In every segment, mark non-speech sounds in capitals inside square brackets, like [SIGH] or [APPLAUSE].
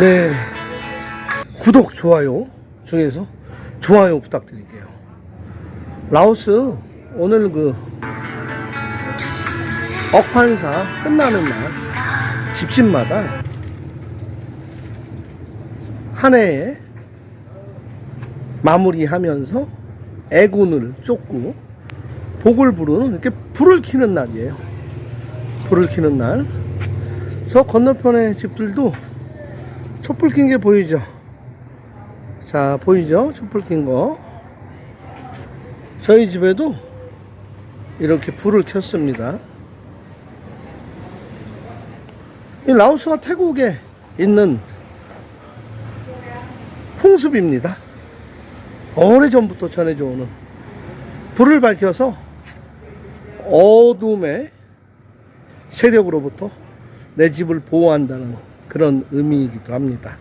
네. 구독, 좋아요 중에서 좋아요 부탁드릴게요. 라오스 오늘 그 억판사 끝나는 날 집집마다 한 해에 마무리하면서 애군을 쫓고 복을 부르는 이렇게 불을 켜는 날이에요. 불을 켜는 날. 저 건너편의 집들도 촛불 킨게 보이죠? 자, 보이죠? 촛불 킨 거. 저희 집에도 이렇게 불을 켰습니다. 이 라오스와 태국에 있는 풍습입니다. 오래전부터 전해져 오는 불을 밝혀서 어둠의 세력으로부터 내 집을 보호한다는 그런 의미이기도 합니다.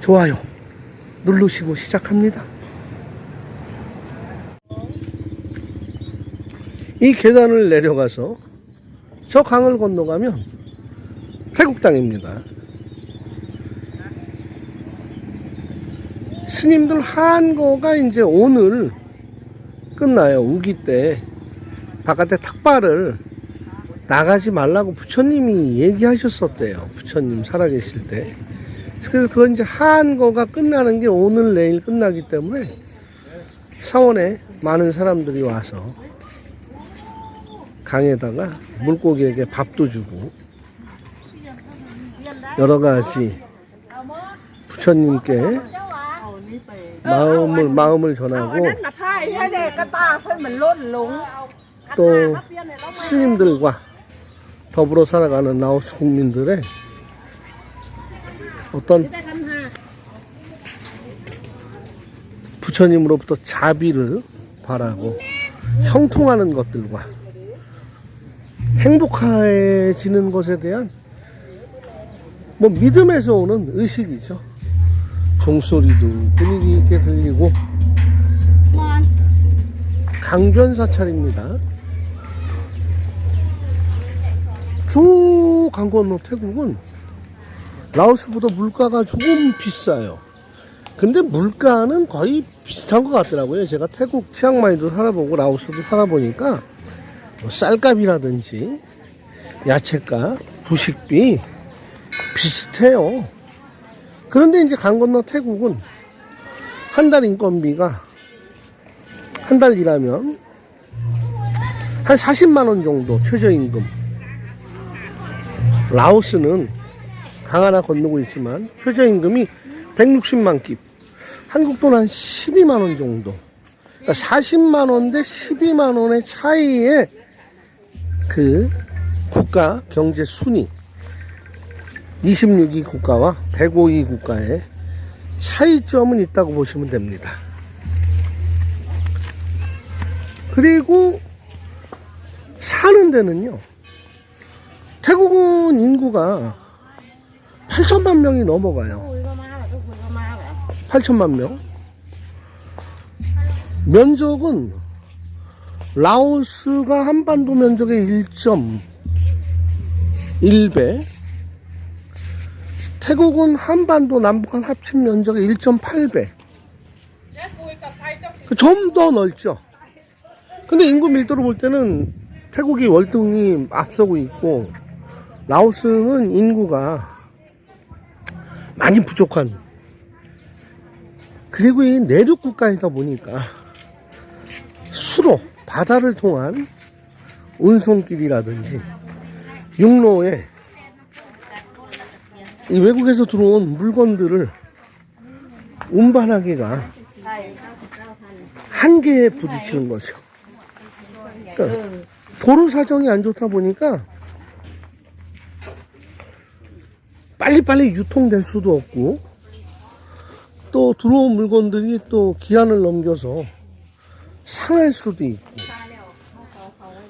좋아요 누르시고 시작합니다. 이 계단을 내려가서 저 강을 건너가면 태국 땅입니다. 스님들 한거가 이제 오늘 끝나요. 우기 때 바깥에 탁발을 나가지 말라고 부처님이 얘기하셨었대요. 부처님 살아계실 때. 그래서 그건 이제 한 거가 끝나는 게 오늘 내일 끝나기 때문에 사원에 많은 사람들이 와서 강에다가 물고기에게 밥도 주고 여러 가지 부처님께 마음을 마음을 전하고 또 스님들과 더불어 살아가는 라오스 국민들의 어떤 부처님으로부터 자비를 바라고 형통하는 것들과 행복해지는 것에 대한 뭐 믿음에서 오는 의식이죠. 종소리도 분위기 있게 들리고 강변사찰입니다. 저 강건너 태국은 라오스보다 물가가 조금 비싸요. 근데 물가는 거의 비슷한 것 같더라고요. 제가 태국 치앙마이도 살아보고 라오스도 살아보니까 뭐 쌀값이라든지 야채값, 부식비 비슷해요. 그런데 이제 강 건너 태국은 한 달 인건비가 한 달 일하면 한 40만 원 정도 최저임금. 라오스는 강 하나 건너고 있지만 최저임금이 160만 깁. 한국 돈 한 12만 원 정도. 그러니까 40만 원대 12만 원의 차이에 그 국가 경제 순위 26위 국가와 105위 국가의 차이점은 있다고 보시면 됩니다. 그리고 사는 데는요. 태국은 인구가 8천만 명이 넘어가요. 8천만 명. 면적은 라오스가 한반도 면적의 1.1배. 태국은 한반도 남북한 합친 면적의 1.8배. 그 좀더 넓죠. 근데 인구 밀도로 볼 때는 태국이 월등히 앞서고 있고 라오스는 인구가 많이 부족한 그리고 이 내륙 국가이다 보니까 수로 바다를 통한 운송길이라든지 육로에 이 외국에서 들어온 물건들을 운반하기가 한계에 부딪히는 거죠. 그러니까 도로 사정이 안 좋다 보니까 빨리빨리 유통될 수도 없고 또 들어온 물건들이 또 기한을 넘겨서 상할 수도 있고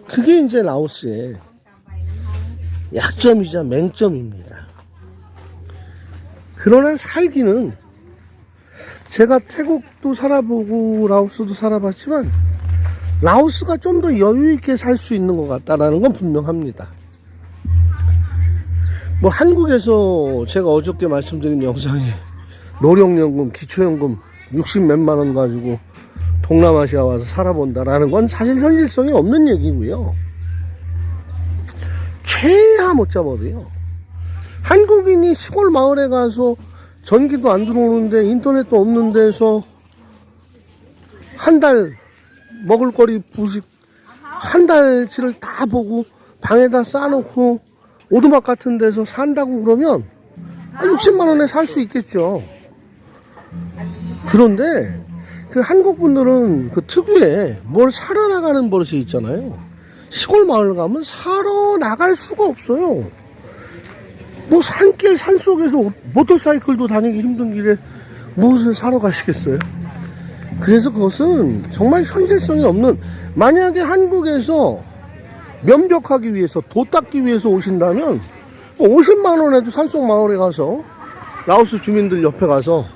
그게 이제 라오스의 약점이자 맹점입니다. 그러나 살기는 제가 태국도 살아보고 라오스도 살아봤지만 라오스가 좀 더 여유 있게 살 수 있는 것 같다라는 건 분명합니다. 뭐 한국에서 제가 어저께 말씀드린 영상에 노령연금, 기초연금 60 몇만 원 가지고 동남아시아 와서 살아본다라는 건 사실 현실성이 없는 얘기고요. 최하 못 잡아도요. 한국인이 시골 마을에 가서 전기도 안 들어오는데 인터넷도 없는 데서 한 달 먹을거리 부식 한 달치를 다 보고 방에다 싸놓고 오두막 같은 데서 산다고 그러면 60만 원에 살 수 있겠죠. 그런데 그 한국 분들은 그 특유의 뭘 사러 나가는 버릇이 있잖아요. 시골 마을 가면 사러 나갈 수가 없어요. 뭐 산길 산속에서 모터사이클도 다니기 힘든 길에 무엇을 사러 가시겠어요? 그래서 그것은 정말 현실성이 없는 만약에 한국에서 면벽하기 위해서 도 닦기 위해서 오신다면 50만 원에도 산속 마을에 가서 라오스 주민들 옆에 가서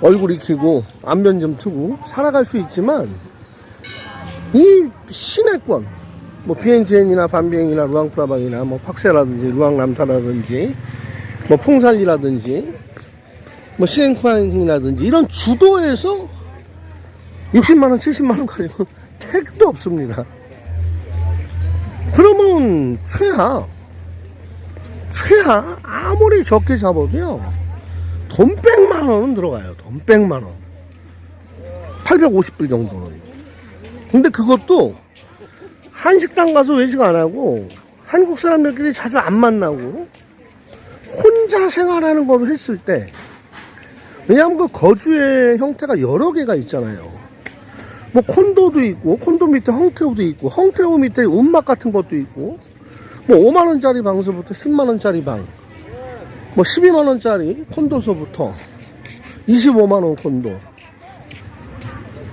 얼굴 익히고 안면 좀 트고 살아갈 수 있지만 이 시내권 뭐 비엔티엔이나 반비행이나 루앙프라방이나 뭐 팍세라든지 루앙남타라든지 뭐 풍살리라든지 뭐 시엔쿠안이라든지 이런 주도에서 60만원 70만원 가지고 택도 없습니다 그러면 최하 최하 아무리 적게 잡아도요 돈 100만 원은 들어가요 돈 100만 원. 850불 정도는. 근데 그것도 한식당 가서 외식 안 하고 한국 사람들끼리 자주 안 만나고 혼자 생활하는 걸 했을 때 왜냐하면 그 거주의 형태가 여러 개가 있잖아요 뭐 콘도도 있고 콘도 밑에 헝테오도 있고 헝테오 밑에 움막 같은 것도 있고 뭐 5만 원짜리 방서부터 10만 원짜리 방, 뭐 12만 원짜리 콘도서부터 25만 원 콘도,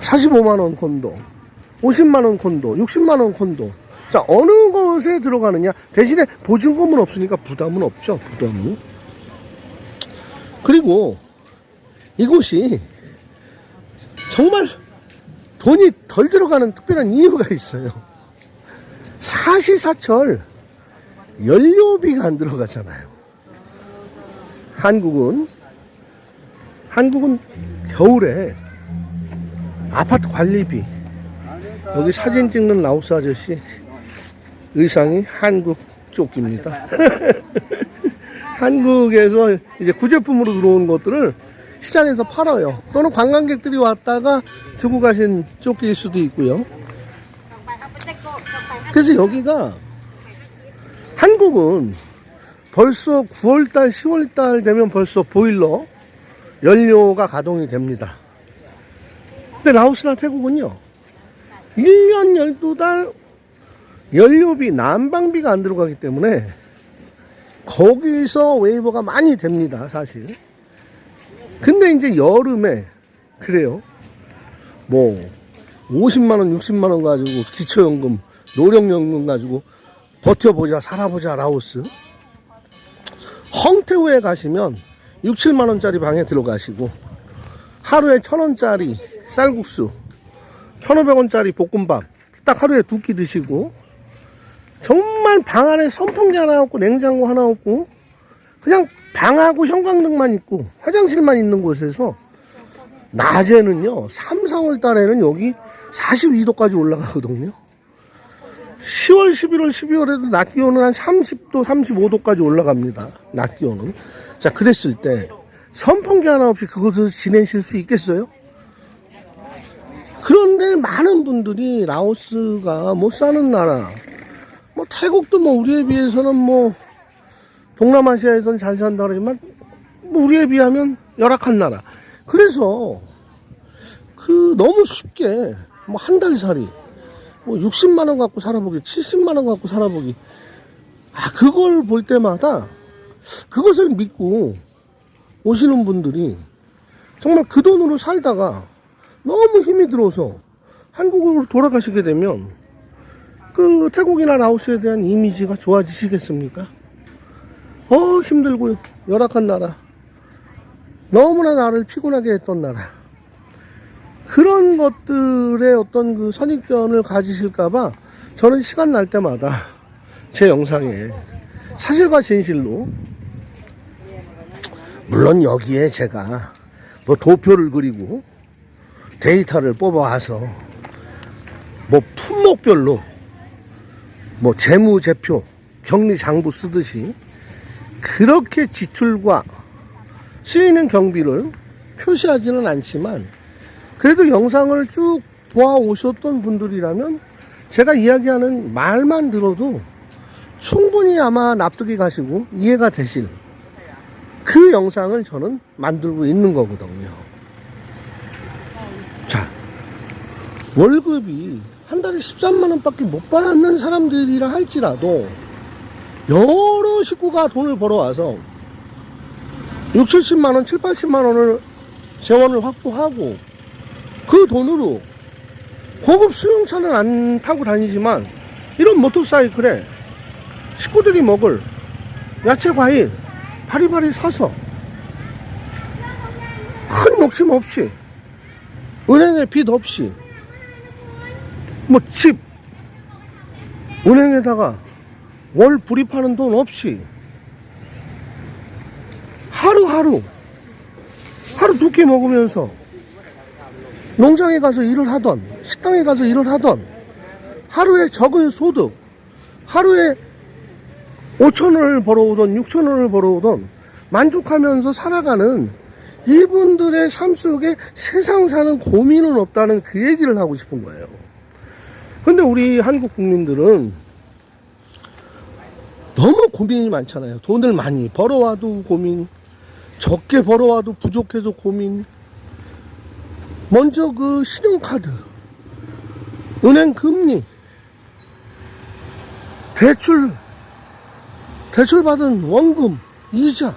45만 원 콘도, 50만 원 콘도, 60만 원 콘도. 자 어느 것에 들어가느냐 대신에 보증금은 없으니까 부담은 없죠 부담은. 그리고 이곳이 정말 돈이 덜 들어가는 특별한 이유가 있어요. 사시사철 연료비가 안 들어가잖아요. 한국은 한국은 겨울에 아파트 관리비 여기 사진 찍는 라오스 아저씨 의상이 한국 조끼입니다. [LAUGHS] 한국에서 이제 구제품으로 들어온 것들을 시장에서 팔아요. 또는 관광객들이 왔다가 주고 가신 조끼일 수도 있고요. 그래서 여기가 한국은 벌써 9월달, 10월달 되면 벌써 보일러 연료가 가동이 됩니다. 근데 라오스나 태국은요, 1년 12달 연료비, 난방비가 안 들어가기 때문에 거기서 웨이버가 많이 됩니다, 사실. 근데 이제 여름에, 그래요. 뭐, 50만 원, 60만 원 가지고 기초연금, 노령연금 가지고 버텨보자, 살아보자, 라오스. 헝테우에 가시면 6, 7만 원짜리 방에 들어가시고, 하루에 1,000원짜리 쌀국수, 1,500원짜리 볶음밥, 딱 하루에 두 끼 드시고, 정말 방 안에 선풍기 하나 없고, 냉장고 하나 없고, 그냥 방하고 형광등만 있고, 화장실만 있는 곳에서, 낮에는요, 3, 4월 달에는 여기 42도까지 올라가거든요. 10월, 11월, 12월에도 낮 기온은 한 30도, 35도까지 올라갑니다. 낮 기온은. 자, 그랬을 때 선풍기 하나 없이 그것을 지내실 수 있겠어요? 그런데 많은 분들이 라오스가 못 사는 나라, 뭐 태국도 뭐 우리에 비해서는 뭐 동남아시아에선 잘 산다 그러지만 뭐 우리에 비하면 열악한 나라. 그래서 그 너무 쉽게 뭐 한 달 살이 뭐 60만 원 갖고 살아보기, 70만 원 갖고 살아보기. 아, 그걸 볼 때마다 그것을 믿고 오시는 분들이 정말 그 돈으로 살다가 너무 힘이 들어서 한국으로 돌아가시게 되면 그 태국이나 라오스에 대한 이미지가 좋아지시겠습니까? 어, 힘들고 열악한 나라. 너무나 나를 피곤하게 했던 나라. 그런 것들의 어떤 그 선입견을 가지실까봐 저는 시간 날 때마다 제 영상에 사실과 진실로 물론 여기에 제가 뭐 도표를 그리고 데이터를 뽑아와서 뭐 품목별로 뭐 재무제표 격리장부 쓰듯이 그렇게 지출과 쓰이는 경비를 표시하지는 않지만 그래도 영상을 쭉 보아오셨던 분들이라면 제가 이야기하는 말만 들어도 충분히 아마 납득이 가시고 이해가 되실 그 영상을 저는 만들고 있는 거거든요. 자, 월급이 한 달에 13만원 밖에 못 받는 사람들이라 할지라도 여러 식구가 돈을 벌어와서 6, 70만원, 7, 80만원을 재원을 확보하고 그 돈으로 고급 수용차는 안 타고 다니지만 이런 모터사이클에 식구들이 먹을 야채 과일 바리바리 사서 큰 욕심 없이 은행에 빚 없이 뭐 집 은행에다가 월 불입하는 돈 없이 하루하루 하루 두 끼 먹으면서 농장에 가서 일을 하던 식당에 가서 일을 하던 하루에 적은 소득 하루에 5천 원을 벌어오던 6천 원을 벌어오던 만족하면서 살아가는 이분들의 삶 속에 세상 사는 고민은 없다는 그 얘기를 하고 싶은 거예요. 근데 우리 한국 국민들은 너무 고민이 많잖아요. 돈을 많이 벌어와도 고민, 적게 벌어와도 부족해서 고민. 먼저 그 신용카드, 은행 금리, 대출, 대출 받은 원금, 이자.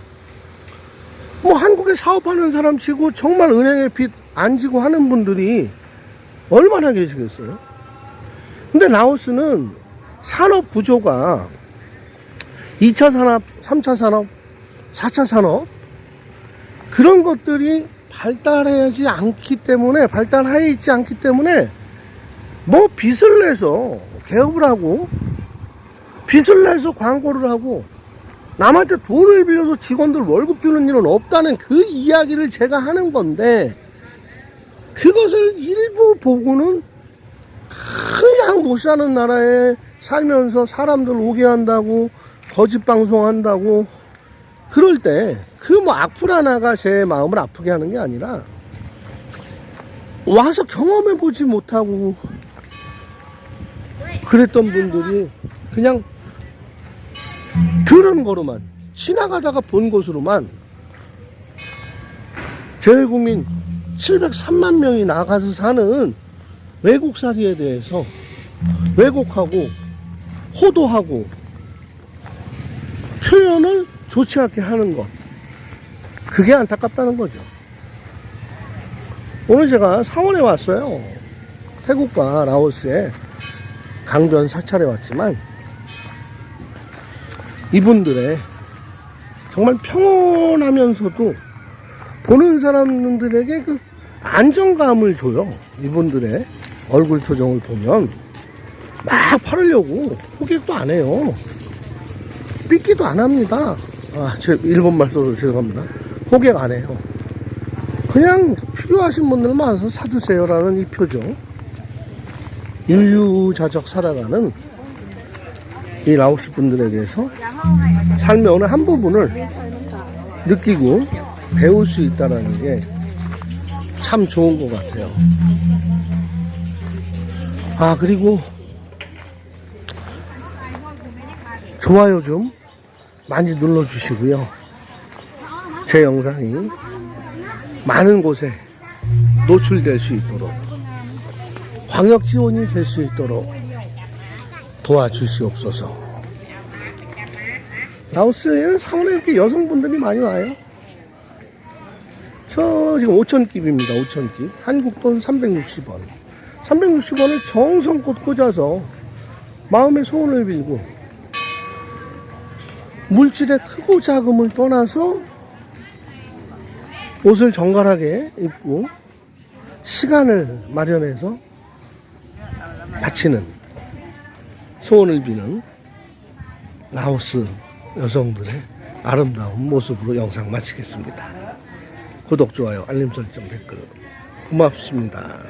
뭐 한국에 사업하는 사람 치고 정말 은행에 빚 안 지고 하는 분들이 얼마나 계시겠어요? 근데 라오스는 산업 구조가 2차 산업, 3차 산업, 4차 산업? 그런 것들이 발달하지 않기 때문에 발달하여 있지 않기 때문에 뭐 빚을 내서 개업을 하고 빚을 내서 광고를 하고 남한테 돈을 빌려서 직원들 월급 주는 일은 없다는 그 이야기를 제가 하는 건데 그것을 일부 보고는 그냥 못 사는 나라에 살면서 사람들 오게 한다고 거짓 방송한다고 그럴 때 그 뭐 악플 하나가 제 마음을 아프게 하는 게 아니라 와서 경험해 보지 못하고 그랬던 분들이 그냥 들은 거로만 지나가다가 본 것으로만 재외국민 703만 명이 나가서 사는 외국살이에 대해서 왜곡하고 호도하고 좋지 않게 하는 것 그게 안타깝다는 거죠 오늘 제가 사원에 왔어요 태국과 라오스에 강변 사찰에 왔지만 이분들의 정말 평온하면서도 보는 사람들에게 그 안정감을 줘요. 이분들의 얼굴 표정을 보면 막 팔으려고 호객도 안 해요. 삐끼도 안 합니다. 아, 제 일본말 써서 죄송합니다. 호객 안 해요. 그냥 필요하신 분들만 와서 사드세요라는 이 표정. 유유자적 살아가는 이 라오스 분들에 대해서 삶의 어느 한 부분을 느끼고 배울 수 있다는 게 참 좋은 것 같아요. 아, 그리고 좋아요 좀 많이 눌러주시고요. 제 영상이 많은 곳에 노출될 수 있도록 광역 지원이 될 수 있도록 도와주시옵소서. 라오스에는 사원에 이렇게 여성분들이 많이 와요. 저 지금 5천깁입니다. 5천깁. 한국 돈 360원. 360원을 정성껏 꽂아서 마음의 소원을 빌고 물질의 크고 작음을 떠나서 옷을 정갈하게 입고 시간을 마련해서 바치는 소원을 비는 라오스 여성들의 아름다운 모습으로 영상 마치겠습니다. 구독, 좋아요, 알림 설정, 댓글 고맙습니다.